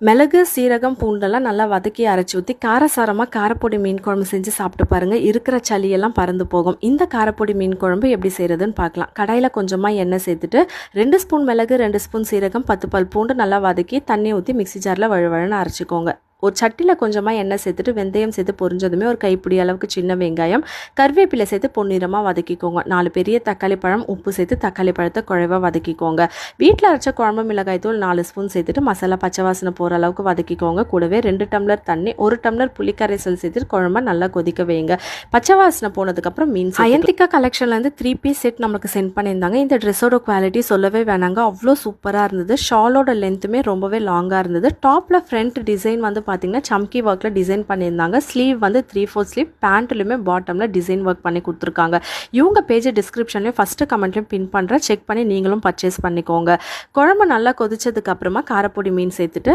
மிளகு சீரகம் பூண்டெல்லாம் நல்லா வதக்கி அரைச்சி ஊற்றி காரசாரமாக காரப்பொடி மீன் குழம்பு செஞ்சு சாப்பிட்டு பாருங்கள் இருக்கிற சளியெல்லாம் பறந்து போகும். இந்த காரப்பொடி மீன் குழம்பு எப்படி செய்கிறதுன்னு பார்க்கலாம். கடாயில் கொஞ்சமாக எண்ணெய் சேர்த்துட்டு ரெண்டு ஸ்பூன் மிளகு ரெண்டு ஸ்பூன் சீரகம் பத்து பல் பூண்டு நல்லா வதக்கி தண்ணி ஊற்றி மிக்ஸி ஜாரில் வழுவழுன்னு அரைச்சிக்கோங்க. ஒரு சட்டியில் கொஞ்சமாக எண்ணெய் சேர்த்துட்டு வெந்தயம் சேர்த்து பொரிஞ்சதுமே ஒரு கைப்பிடி அளவுக்கு சின்ன வெங்காயம். கருவேப்பிலை சேர்த்து பொன்னிறமாக வதக்கிக்கோங்க. நாலு பெரிய தக்காளி பழம் உப்பு சேர்த்து தக்காளி பழத்தை குழைவாக வதக்கிக்கோங்க. வீட்டில் அரைச்ச குழம்பு மிளகாய் தூள் நாலு ஸ்பூன் சேர்த்துட்டு மசாலா பச்சை வாசனை போகிற அளவுக்கு வதக்கிக்கோங்க. கூடவே ரெண்டு டம்ளர் தண்ணி ஒரு டம்ளர் புளிக்கரைசல் சேர்த்துட்டு குழம்பை நல்லா கொதிக்க வைங்க. பச்சை வாசனை போனதுக்கப்புறம் மீன் அயந்திகா கலெக்ஷன்லேருந்து த்ரீ பீஸ் செட் நம்மளுக்கு சென்ட் பண்ணியிருந்தாங்க. இந்த ட்ரெஸ்ஸோட குவாலிட்டி சொல்லவே வேணாங்க. அவ்வளோ சூப்பராக இருந்தது. ஷாலோட லென்த்துமே ரொம்பவே லாங்காக இருந்தது. டாப்பில் ஃப்ரண்ட் டிசைன் வந்து பார்த்தீங்கன்னா சம்கி ஒர்க்கில் டிசைன் பண்ணியிருந்தாங்க. ஸ்லீவ் வந்து த்ரீ ஃபோர் ஸ்லீவ் பேண்ட்லையுமே பாட்டமில் டிசைன் ஒர்க் பண்ணி கொடுத்துருக்காங்க. இவங்க பேஜ் டிஸ்கிரிப்ஷன்லேயும் ஃபஸ்ட்டு கமெண்ட்லையும் பின் பண்ணுறேன் செக் பண்ணி நீங்களும் பர்ச்சேஸ் பண்ணிக்கோங்க. குழம்பு நல்லா கொதிச்சதுக்கப்புறமா காரப்பொடி மீன் சேர்த்துட்டு